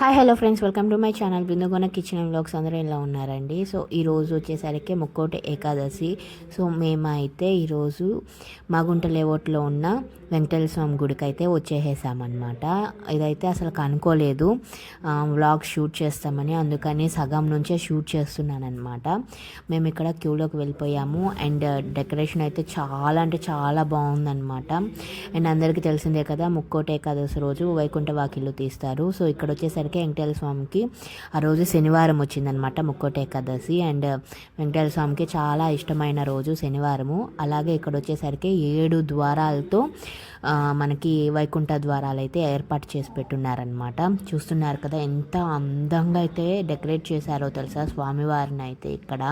Hi hello friends welcome to my channel బృందగోన kitchen blogs అందరూ ఇలా ఉన్నారండి? సో ఈరోజు వచ్చేసరికి ముక్కోటి ఏకాదశి. సో మేమైతే ఈరోజు మాగుంట లేఅవుట్లో ఉన్న వెంకటేశ్వర స్వామి గుడికి అయితే వచ్చేసేసామన్నమాట. ఇదైతే అసలు కనుక్కోలేదు. వ్లాగ్ షూట్ చేస్తామని అందుకని సగం నుంచే షూట్ చేస్తున్నాను అనమాట మేము ఇక్కడ క్యూలోకి వెళ్ళిపోయాము. అండ్ డెకరేషన్ అయితే చాలా అంటే చాలా బాగుందన్నమాట. అండ్ అందరికీ తెలిసిందే కదా ముక్కోటి ఏకాదశి రోజు వైకుంఠ వాకిళ్ళు తీస్తారు. సో ఇక్కడ వచ్చేసరికి వెంకటేశ్వర స్వామికి ఆ రోజు శనివారం వచ్చిందనమాట ముక్కోటి ఏకాదశి. అండ్ వెంకటేశ్వర స్వామికి చాలా ఇష్టమైన రోజు శనివారము. అలాగే ఇక్కడ వచ్చేసరికి ఏడు ద్వారాలతో మనకి వైకుంఠ ద్వారాలు అయితే ఏర్పాటు చేసి పెట్టున్నారనమాట చూస్తున్నారు కదా ఎంత అందంగా అయితే డెకరేట్ చేశారో తెలుసా? స్వామివారిని అయితే ఇక్కడ.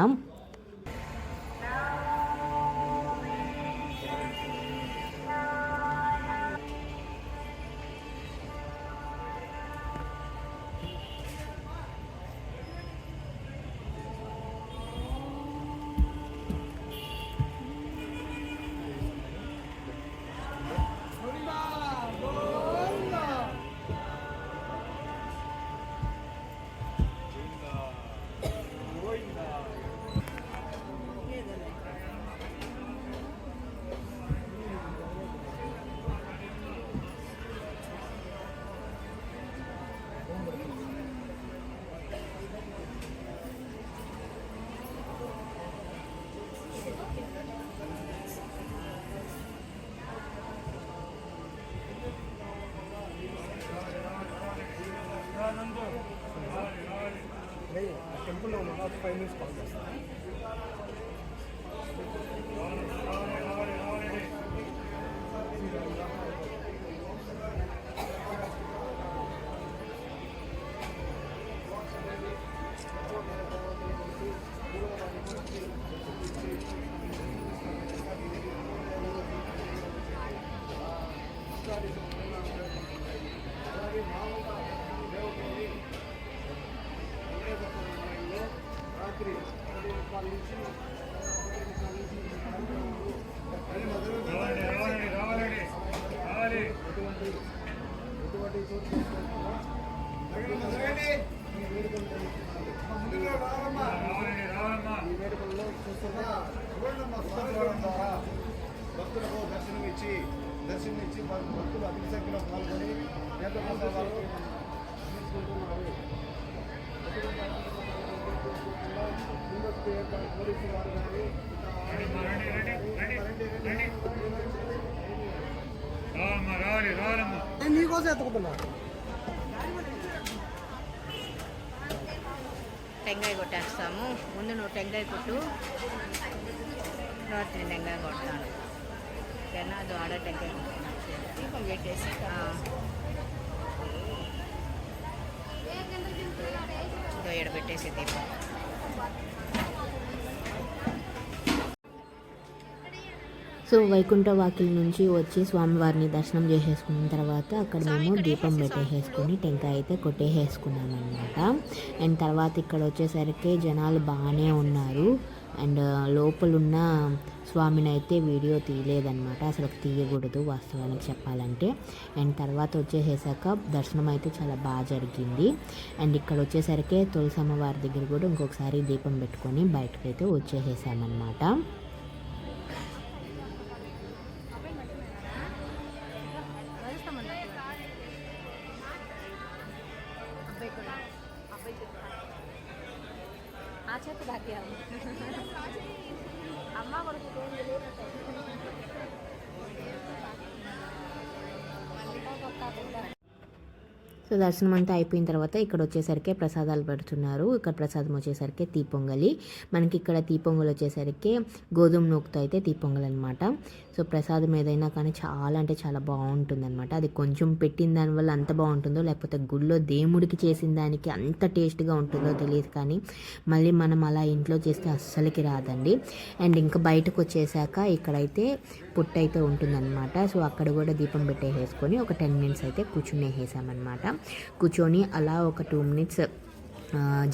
ఫైవ్ మినిట్స్ కాల్ చేస్తాను భక్తులకు దర్శనం ఇచ్చి దర్శనం ఇచ్చి భక్తులు అధిక సంఖ్యలో పాల్గొని ఏర్పాటు పోలీసు వారు కానీ నేను నీకోసం ఎత్తుకుతున్నా టెంకాయ కొట్టేస్తాము. ముందు నువ్వు టెంకాయ కొట్టు. తర్వాత నేను టెంకాయ కొడతాను. ఓకేనా అది ఆడ టెంకాయ కొట్టుకున్నాను పెట్టేసి ఇదో ఈడ పెట్టేసి దీపం సో వైకుంఠ వాకిలి నుంచి వచ్చి స్వామివారిని దర్శనం చేసేసుకున్న తర్వాత అక్కడ మేము దీపం పెట్టేసేసుకుని టెంకాయ అయితే కొట్టేసేసుకున్నాం అనమాట అండ్ తర్వాత ఇక్కడ వచ్చేసరికి జనాలు బాగానే ఉన్నారు. అండ్ లోపలున్న స్వామిని అయితే వీడియో తీయలేదన్నమాట. అసలు తీయకూడదు వాస్తవానికి చెప్పాలంటే. అండ్ తర్వాత వచ్చేసేసాక దర్శనం అయితే చాలా బాగా జరిగింది. అండ్ ఇక్కడ వచ్చేసరికి తులసమ్మ వారి దగ్గర కూడా ఇంకొకసారి దీపం పెట్టుకొని బయటకైతే వచ్చేసేసామన్నమాట. ఆ చేతి భాగ్యాలు అమ్మ సో దర్శనం అంతా అయిపోయిన తర్వాత ఇక్కడ వచ్చేసరికి ప్రసాదాలు పెడుతున్నారు. ఇక్కడ ప్రసాదం వచ్చేసరికి తీపొంగలి. మనకి ఇక్కడ తీపొంగల్ వచ్చేసరికి గోధుమ నూకుతో అయితే తీపొంగల్ అనమాట సో ప్రసాదం ఏదైనా కానీ చాలా అంటే చాలా బాగుంటుంది అనమాట అది కొంచెం పెట్టిన దానివల్ల అంత బాగుంటుందో లేకపోతే గుళ్ళో దేవుడికి చేసిన దానికి అంత టేస్ట్గా ఉంటుందో తెలియదు కానీ మళ్ళీ మనం అలా ఇంట్లో చేస్తే అస్సలకి రాదండి. అండ్ ఇంకా బయటకు వచ్చేసాక ఇక్కడైతే పుట్ట అయితే ఉంటుందన్నమాట. సో అక్కడ కూడా దీపం పెట్టేసేసుకొని ఒక టెన్ మినిట్స్ అయితే కూర్చునేసేసామన్నమాట. కూర్చొని అలా ఒక టూ మినిట్స్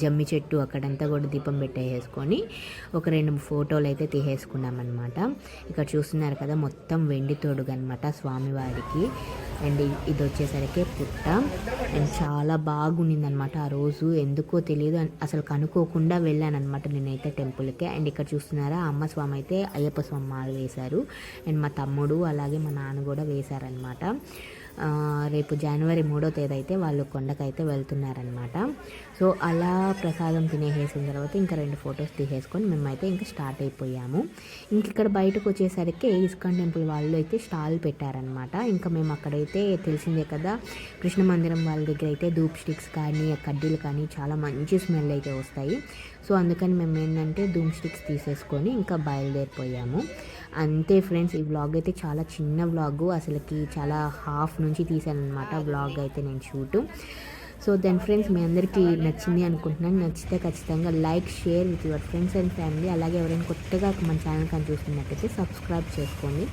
జమ్మి చెట్టు అక్కడంతా కూడా దీపం పెట్టేసుకొని ఒక రెండు ఫోటోలు అయితే తీసేసుకున్నాం అనమాట ఇక్కడ చూస్తున్నారు కదా మొత్తం వెండి తోడుగు అనమాట స్వామివారికి. అండ్ ఇది వచ్చేసరికి పుట్ట. అండ్ చాలా బాగుండిందనమాట ఆ రోజు. ఎందుకో తెలియదు. అసలు కనుక్కోకుండా వెళ్ళాను అనమాట నేనైతే టెంపుల్కి. అండ్ ఇక్కడ చూస్తున్నారా అమ్మ స్వామి అయితే అయ్యప్ప స్వామి మాలు వేశారు. అండ్ మా తమ్ముడు అలాగే మా నాన్న కూడా వేశారనమాట రేపు జనవరి మూడో తేదీ అయితే వాళ్ళు కొండకైతే వెళ్తున్నారనమాట సో అలా ప్రసాదం తినేసేసిన తర్వాత ఇంకా రెండు ఫొటోస్ తీసేసుకొని మేమైతే ఇంకా స్టార్ట్ అయిపోయాము. ఇంక ఇక్కడ బయటకు వచ్చేసరికి ఇస్కాన్ టెంపుల్ వాళ్ళు అయితే స్టాల్ పెట్టారనమాట ఇంకా మేము అక్కడైతే తెలిసిందే కదా కృష్ణ మందిరం వాళ్ళ దగ్గర అయితే ధూప్ స్టిక్స్ కానీ కడ్డీలు కానీ చాలా మంచి స్మెల్ అయితే వస్తాయి. సో అందుకని మేము ఏంటంటే ధూమ్ స్టిక్స్ తీసేసుకొని ఇంకా బయలుదేరిపోయాము. అంతే ఫ్రెండ్స్ ఈ వ్లాగ్ అయితే చాలా చిన్న వ్లాగ్ అసలుకి చాలా హాఫ్ నుంచి తీసాను అనమాట వ్లాగ్ అయితే నేను షూటు సో దెన్ ఫ్రెండ్స్ మీ అందరికీ నచ్చింది అనుకుంటున్నాను. నచ్చితే ఖచ్చితంగా like share with your friends and family అలాగే ఎవరైనా కొత్తగా మన ఛానల్ కానీ చూస్తున్నట్టయితే సబ్స్క్రైబ్ చేసుకోండి.